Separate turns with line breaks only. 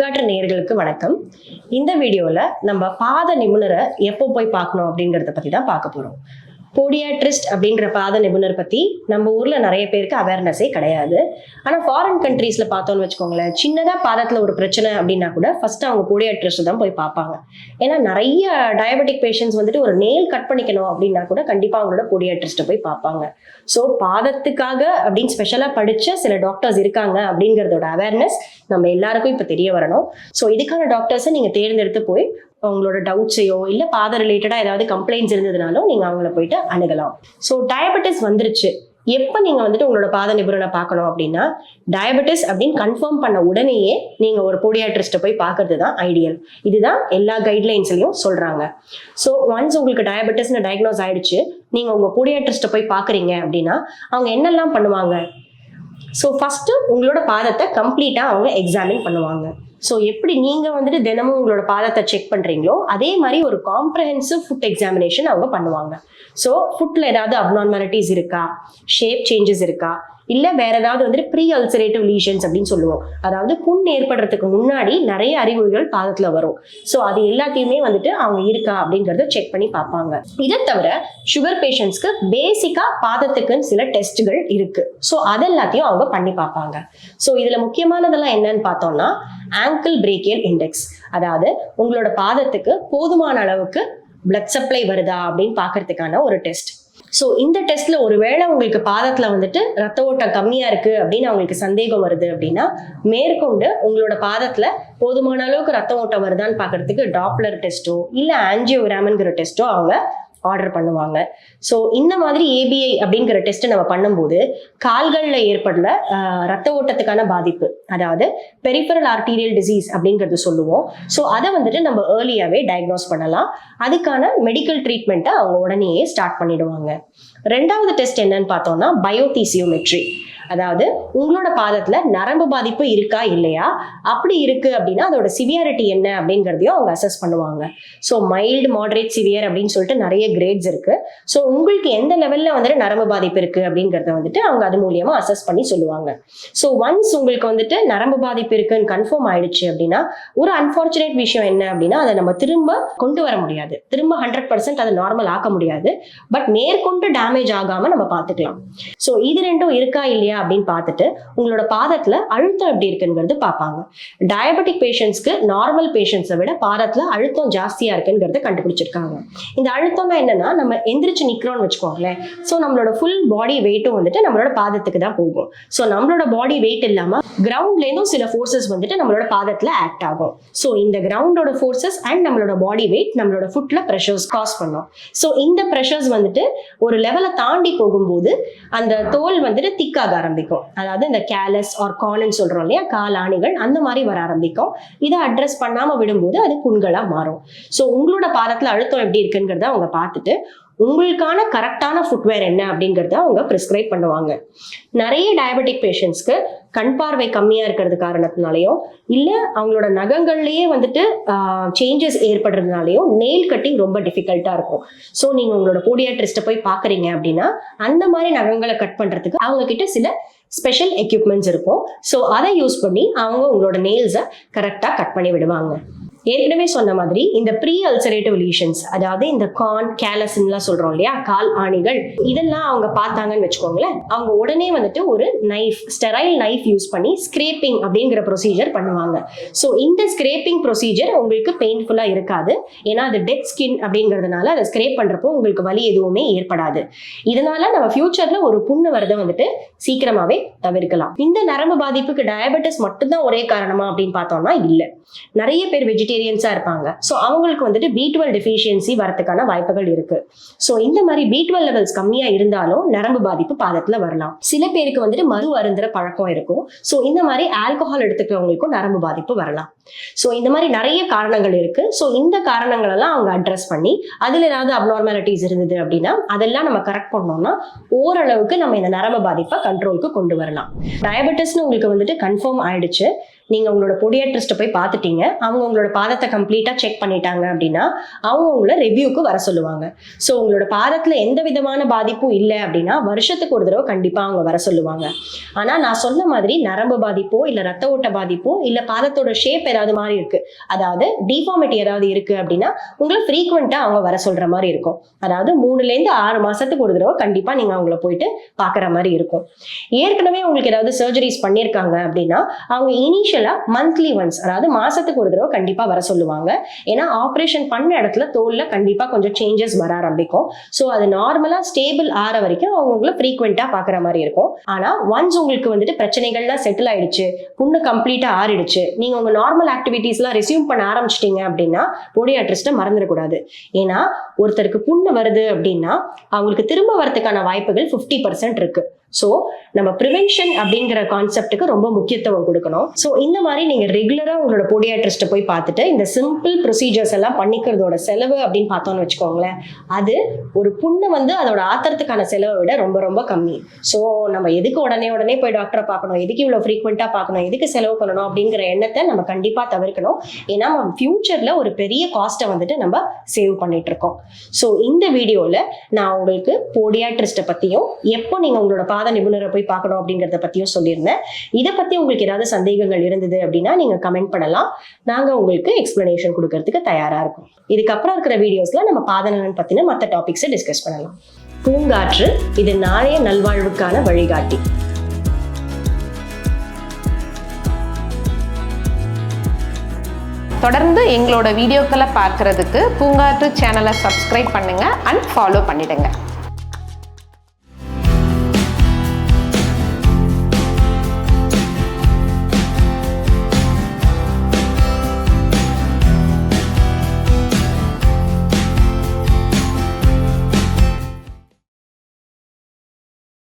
பூங்காற்று நேர்களுக்கு வணக்கம். இந்த வீடியோவில் நம்ம பாத நிபுணரை எப்போ போய் பார்க்கணும் அப்படிங்கிறத பற்றி தான் பார்க்க போகிறோம் போடியாட்ரிஸ்ட் அப்படின்ற பாத நிபுணர் பற்றி நம்ம ஊரில் நிறைய பேருக்கு அவேர்னஸே கிடையாது. ஆனால் ஃபாரின் கண்ட்ரீஸில் பார்த்தோன்னு வச்சுக்கோங்களேன் சின்னதாக பாதத்தில் ஒரு பிரச்சனை அப்படின்னா கூட ஃபர்ஸ்ட் அவங்க போடியாட்ரிஸ்ட் தான் போய் பார்ப்பாங்க. ஏன்னா நிறைய டயபெட்டிக் பேஷண்ட்ஸ் வந்துட்டு ஒரு நெயில் கட் பண்ணிக்கணும் அப்படின்னா கூட கண்டிப்பாக அவங்களோட போடியாட்ரிஸ்ட்டை போய் பார்ப்பாங்க. ஸோ பாதத்துக்காக அப்படின்னு ஸ்பெஷலாக படித்த சில டாக்டர்ஸ் இருக்காங்க அப்படிங்கிறதோட அவேர்னஸ் நம்ம எல்லாருக்கும் இப்போ தெரிய வரணும். ஸோ இதுக்கான டாக்டர்ஸை நீங்கள் தேர்ந்தெடுத்து போய் உங்களோட டவுட்ஸையோ இல்லை பாத ரிலேட்டடாக ஏதாவது கம்ப்ளைண்ட்ஸ் இருந்ததுனாலும் நீங்கள் அவங்கள போயிட்டு அணுகலாம். ஸோ டயபெட்டிஸ் வந்துருச்சு. எப்போ நீங்கள் வந்துட்டு உங்களோட பாத நிபுணனை பார்க்கணும் அப்படின்னா டயபெட்டிஸ் அப்படின்னு கன்ஃபார்ம் பண்ண உடனேயே நீங்கள் ஒரு போடியாட்ரிஸ்ட்டை போய் பார்க்கறது தான் ஐடியல் இதுதான் எல்லா கைட்லைன்ஸ்லையும் சொல்கிறாங்க ஸோ ஒன்ஸ் உங்களுக்கு டயபெட்டிஸ்னு டயக்னோஸ் ஆயிடுச்சு நீங்கள் உங்கள் போடியாட்ரிஸ்ட்டை போய் பார்க்குறீங்க அப்படின்னா அவங்க என்னெல்லாம் பண்ணுவாங்க? ஸோ ஃபஸ்ட்டு உங்களோட பாதத்தை கம்ப்ளீட்டாக அவங்க எக்ஸாமின் பண்ணுவாங்க. ஸோ எப்படி நீங்கள் வந்துட்டு தினமும் உங்களோட பாதத்தை செக் பண்ணுறீங்களோ அதே மாதிரி ஒரு காம்ப்ரஹென்சிவ் ஃபுட் எக்ஸாமினேஷன் அவங்க பண்ணுவாங்க. ஸோ ஃபுட்டில் ஏதாவது அப்நார்மாலிட்டிஸ் இருக்கா? ஷேப் சேஞ்சஸ் இருக்கா? இல்லை வேற ஏதாவது வந்துட்டு ப்ரீ அல்சரேட்டிவ் லீஷன்ஸ் அப்படின்னு சொல்லுவோம். அதாவது புண் ஏற்படுறதுக்கு முன்னாடி நிறைய அறிகுறிகள் பாதத்தில் வரும். ஸோ அது எல்லாத்தையுமே வந்துட்டு அவங்க இருக்கா அப்படிங்கிறத செக் பண்ணி பார்ப்பாங்க. இதை தவிர சுகர் பேஷண்ட்ஸ்க்கு பேசிக்காக பாதத்துக்குன்னு சில டெஸ்ட்டுகள் இருக்கு. ஸோ அதெல்லாத்தையும் அவங்க பண்ணி பார்ப்பாங்க. ஸோ இதில் முக்கியமானதெல்லாம் என்னன்னு பார்த்தோம்னா ஆங்கிள் பிரேக்கியல் இண்டெக்ஸ் அதாவது உங்களோட பாதத்துக்கு போதுமான அளவுக்கு பிளட் சப்ளை வருதா அப்படின்னு பார்க்கறதுக்கான ஒரு டெஸ்ட் ஸோ இந்த டெஸ்ட்ல ஒருவேளை உங்களுக்கு பாதத்துல வந்துட்டு ரத்த ஓட்டம் கம்மியா இருக்கு அப்படின்னு அவங்களுக்கு சந்தேகம் வருது அப்படின்னா மேற்கொண்டு உங்களோட பாதத்துல போதுமான அளவுக்கு ரத்த ஓட்டம் வருதான்னு பார்க்கறதுக்கு டாப்லர் டெஸ்ட்டோ இல்லை ஆன்ஜியோகிராம்ங்கிற டெஸ்ட்டோ அவங்க ஆர்டர் பண்ணுவாங்க. ஸோ இந்த மாதிரி ஏபிஐ அப்படிங்கிற டெஸ்ட்டை நம்ம பண்ணும்போது கால்களில் ஏற்படல ரத்த ஓட்டத்துக்கான பாதிப்பு. அதாவது பெரிஃபரல் ஆர்டீரியல் டிசீஸ் அப்படிங்கிறது சொல்லுவோம். ஸோ அதை வந்துட்டு நம்ம ஏர்லியாகவே டயக்னோஸ் பண்ணலாம். அதுக்கான மெடிக்கல் ட்ரீட்மெண்ட்டை அவங்க உடனேயே ஸ்டார்ட் பண்ணிடுவாங்க. ரெண்டாவது டெஸ்ட் என்னன்னு பார்த்தோம்னா பயோதீசியோமெட்ரி அதாவது உங்களோட பாதத்துல நரம்பு பாதிப்பு இருக்கா இல்லையா? அப்படி இருக்கு அப்படின்னா அதோட சிவியாரிட்டி என்ன அப்படிங்கிறதையும் அவங்க அசஸ் பண்ணுவாங்க. ஸோ மைல்டு மாடரேட் சிவியர் அப்படின்னு சொல்லிட்டு நிறைய கிரேட்ஸ் இருக்கு. ஸோ உங்களுக்கு எந்த லெவல்ல வந்துட்டு நரம்பு பாதிப்பு இருக்கு அப்படிங்கிறத வந்துட்டு அவங்க அது மூலியமா அசஸ் பண்ணி சொல்லுவாங்க. ஸோ ஒன்ஸ் உங்களுக்கு வந்துட்டு நரம்பு பாதிப்பு இருக்குன்னு கன்ஃபார்ம் ஆயிடுச்சு அப்படின்னா ஒரு அன்பார்ச்சுனேட் விஷயம் என்ன அப்படின்னா அதை நம்ம திரும்ப கொண்டு வர முடியாது. திரும்ப ஹண்ட்ரட் பர்சன்ட் அதை நார்மல் ஆக்க முடியாது. பட் மேற்கொண்டு டேமேஜ் ஆகாம நம்ம பார்த்துக்கலாம். ஸோ இது ரெண்டும் இருக்கா இல்லையா அப்படின்னு பார்த்துட்டு உங்களோட பாதத்துல அழுத்தம் எப்படி இருக்குங்கிறது பார்ப்பாங்க. டயபெட்டிக் பேஷண்ட்ஸ்க்கு நார்மல் பேஷண்ட்ஸை விட பாதத்துல அழுத்தம் ஜாஸ்தியா இருக்குங்கிறத கண்டுபிடிச்சிருக்காங்க. இந்த அழுத்தம்னா என்னன்னா நம்ம எந்திரிச்சு நிக்கிறோம்னு வச்சுக்கோங்களேன். ஸோ நம்மளோட ஃபுல் பாடி வெயிட்டும் வந்துட்டு நம்மளோட பாதத்துக்கு தான் போகும். ஸோ நம்மளோட பாடி வெயிட் இல்லாம கிரவுண்ட்லேருந்தும் சில ஃபோர்ஸஸ் வந்துட்டு நம்மளோட பாதத்துல ஆக்ட் ஆகும். ஸோ இந்த கிரவுண்டோட ஃபோர்ஸஸ் அண்ட் நம்மளோட பாடி வெயிட் நம்மளோட ஃபுட்ல ப்ரெஷர்ஸ் காஸ் பண்ணும். ஸோ இந்த ப்ரெஷர்ஸ் வந்துட்டு ஒரு லெவல் தாண்டி போகும்போது அந்த தோல் வந்துட்டு திக்காக ஆரம்பிக்கும். அதாவது இந்த கேலஸ் ஆர் கார்னு சொல்றோம் இல்லையா? காலாணிகள் அந்த மாதிரி வர ஆரம்பிக்கும். இதை அட்ரஸ் பண்ணாம விடும்போது அது புண்களா மாறும். ஸோ உங்களோட பாதத்துல அழுத்தம் எப்படி இருக்குங்கிறத அவங்க பார்த்துட்டு உங்களுக்கான கரெக்டான ஃபுட்வேர் என்ன அப்படிங்கிறத அவங்க ப்ரிஸ்கிரைப் பண்ணுவாங்க. நிறைய டயபெட்டிக் பேஷண்ட்ஸ்க்கு கண் பார்வை கம்மியாக இருக்கிறது காரணத்தினாலையும் இல்லை அவங்களோட நகங்கள்லேயே வந்துட்டு சேஞ்சஸ் ஏற்படுறதுனாலையும் நெயில் கட்டிங் ரொம்ப டிஃபிகல்ட்டாக இருக்கும். ஸோ நீங்கள் உங்களோட போடியாட்ரிஸ்ட்டை போய் பார்க்குறீங்க அப்படின்னா அந்த மாதிரி நகங்களை கட் பண்ணுறதுக்கு அவங்கக்கிட்ட சில ஸ்பெஷல் எக்யூப்மெண்ட்ஸ் இருக்கும். ஸோ அதை யூஸ் பண்ணி அவங்க உங்களோட நெயில்ஸை கரெக்டாக கட் பண்ணி விடுவாங்க. ஏற்கனவே சொன்ன மாதிரி இந்த ப்ரீ அல்சரேட்டிவ் லீஷன்ஸ் அதாவது இந்த கான் கேலஸ்லாம் சொல்றோம் இல்லையா? கால் ஆணிகள் இதெல்லாம் அவங்க பார்த்தாங்கன்னு வச்சுக்கோங்களேன். அவங்க உடனே வந்துட்டு ஒரு நைஃப் ஸ்டெரைல் நைஃப் யூஸ் பண்ணி ஸ்கிரேப்பிங் அப்படிங்கிற ப்ரொசீஜர் பண்ணுவாங்க. ஸோ இந்த ஸ்கிரேப்பிங் ப்ரொசீஜர் உங்களுக்கு பெயின்ஃபுல்லாக இருக்காது. ஏன்னா அது டெட் ஸ்கின் அப்படிங்கிறதுனால அதை ஸ்கிரேப் பண்ணுறப்போ உங்களுக்கு வலி எதுவுமே ஏற்படாது. இதனால நம்ம ஃபியூச்சர்ல ஒரு புண்ணு வரதை வந்துட்டு சீக்கிரமாவே தவிர்க்கலாம். இந்த நரம்பு பாதிப்புக்கு டயபெட்டிஸ் மட்டும்தான் ஒரே காரணமா அப்படின்னு பார்த்தோம்னா இல்லை. நிறைய பேர் வெஜிடேரியன்ஸாக இருப்பாங்க. ஸோ அவங்களுக்கு வந்துட்டு பி டுவெல் டெஃபிஷியன்சி வரதுக்கான வாய்ப்புகள் இருக்கு. ஸோ இந்த மாதிரி பி டுவெல் லெவல்ஸ் கம்மியாக இருந்தாலும் நரம்பு பாதிப்பு பாதத்தில் வரலாம். சில பேருக்கு வந்துட்டு மது அருந்துற பழக்கம் இருக்கும். ஸோ இந்த மாதிரி ஆல்கஹால் எடுத்துக்கிறவங்களுக்கும் நரம்பு பாதிப்பு வரலாம். ஸோ இந்த மாதிரி நிறைய காரணங்கள் இருக்கு. ஸோ இந்த காரணங்கள் எல்லாம் அவங்க அட்ரஸ் பண்ணி அதில் ஏதாவது அப்நார்மாலிட்டிஸ் இருந்தது அப்படின்னா அதெல்லாம் நம்ம கரெக்ட் பண்ணோம்னா ஓரளவுக்கு நம்ம இந்த நரம்பு பாதிப்பை கண்ட்ரோலுக்கு கொண்டு வரலாம். டயபெட்டிஸ்னு உங்களுக்கு வந்துட்டு கன்ஃபார்ம் ஆயிடுச்சு. நீங்கள் உங்களோட பொடியாட்ரிஸ்ட்டை போய் பார்த்துட்டீங்க. அவங்க உங்களோட பாதத்தை கம்ப்ளீட்டாக செக் பண்ணிட்டாங்க அப்படின்னா அவங்க உங்களை ரிவ்யூக்கு வர சொல்லுவாங்க. ஸோ உங்களோட பாதத்தில் எந்த விதமான பாதிப்பும் இல்லை அப்படின்னா வருஷத்துக்கு ஒரு தடவை கண்டிப்பாக அவங்க வர சொல்லுவாங்க. ஆனால் நான் சொன்ன மாதிரி நரம்பு பாதிப்போ இல்லை ரத்த ஓட்ட பாதிப்போ இல்லை பாதத்தோட ஷேப் ஏதாவது மாதிரி இருக்கு. அதாவது டிஃபார்மிட்டி ஏதாவது இருக்கு அப்படின்னா உங்களை ஃப்ரீக்வெண்ட்டாக அவங்க வர சொல்ற மாதிரி இருக்கும். அதாவது மூணுலேருந்து ஆறு மாசத்துக்கு ஒரு தடவை கண்டிப்பாக நீங்கள் அவங்கள போயிட்டு பார்க்குற மாதிரி இருக்கும். ஏற்கனவே உங்களுக்கு ஏதாவது சர்ஜரிஸ் பண்ணியிருக்காங்க அப்படின்னா அவங்க இனிஷியல் இனிஷியலாக மந்த்லி ஒன்ஸ் அதாவது மாசத்துக்கு ஒரு தடவை கண்டிப்பா வர சொல்லுவாங்க. ஏன்னா ஆப்ரேஷன் பண்ண இடத்துல தோல்ல கண்டிப்பா கொஞ்சம் சேஞ்சஸ் வர ஆரம்பிக்கும் ஸோ அது நார்மலா ஸ்டேபிள் ஆற வரைக்கும் அவங்க உங்களை பாக்குற மாதிரி இருக்கும். ஆனா ஒன்ஸ் உங்களுக்கு வந்துட்டு பிரச்சனைகள்லாம் செட்டில் ஆயிடுச்சு புண்ணு கம்ப்ளீட்டா ஆறிடுச்சு நீங்க உங்க நார்மல் ஆக்டிவிட்டீஸ்லாம் ரெசியூம் பண்ண ஆரம்பிச்சிட்டீங்க அப்படின்னா பொடியாட்ரிஸ்ட்டை மறந்துடக்கூடாது. ஏன்னா ஒருத்தருக்கு புண்ணு வருது அப்படின்னா அவங்களுக்கு திரும்ப வரதுக்கான வாய்ப்புகள் ஃபிஃப்டி பர்சன்ட் இருக்கு. ஸோ நம்ம ப்ரிவென்ஷன் அப்படிங்கிற கான்செப்ட்டுக்கு ரொம்ப முக்கியத்துவம் கொடுக்கணும். ஸோ இந்த மாதிரி நீங்கள் ரெகுலராக உங்களோட பொடியாட்ரிஸ்ட்டை போய் பார்த்துட்டு இந்த சிம்பிள் ப்ரொசீஜர்ஸ் எல்லாம் பண்ணிக்கிறதோட செலவு அப்படின்னு பார்த்தோம்னு வச்சுக்கோங்களேன் அது ஒரு புண்ணு வந்து அதோட ஆத்திரத்துக்கான செலவை விட ரொம்ப ரொம்ப கம்மி. ஸோ நம்ம எதுக்கு உடனே உடனே போய் டாக்டரை பார்க்கணும்? எதுக்கு இவ்வளோ ஃப்ரீக்வெண்ட்டாக பார்க்கணும்? எதுக்கு செலவு பண்ணணும்? அப்படிங்கிற எண்ணத்தை நம்ம கண்டிப்பாக தவிர்க்கணும். ஏன்னா நம்ம ஃப்யூச்சரில் ஒரு பெரிய காஸ்ட்டை வந்துட்டு நம்ம சேவ் பண்ணிட்டு இருக்கோம். ஸோ இந்த வீடியோவில் நான் உங்களுக்கு போடியாட்ரிஸ்ட்டை பற்றியும் எப்போ நீங்கள் உங்களோட வாத நிபுணரை போய் பார்க்கணும் அப்படிங்கிறத பற்றியும் சொல்லியிருந்தேன். இதை பற்றி உங்களுக்கு ஏதாவது சந்தேகங்கள் இருந்தது அப்படின்னா நீங்கள் கமெண்ட் பண்ணலாம். நாங்கள் உங்களுக்கு எக்ஸ்பிளனேஷன் கொடுக்கறதுக்கு தயாராக இருக்கும். இதுக்கப்புறம் இருக்கிற வீடியோஸில் நம்ம பாதநலன் பற்றின மற்ற டாபிக்ஸை டிஸ்கஸ் பண்ணலாம். பூங்காற்று இது நாளைய நல்வாழ்வுக்கான வழிகாட்டி.
தொடர்ந்து எங்களோட வீடியோக்களை பார்க்கறதுக்கு பூங்காற்று சேனலை சப்ஸ்கிரைப் பண்ணுங்கள் அண்ட் ஃபாலோ பண்ணிடுங்க.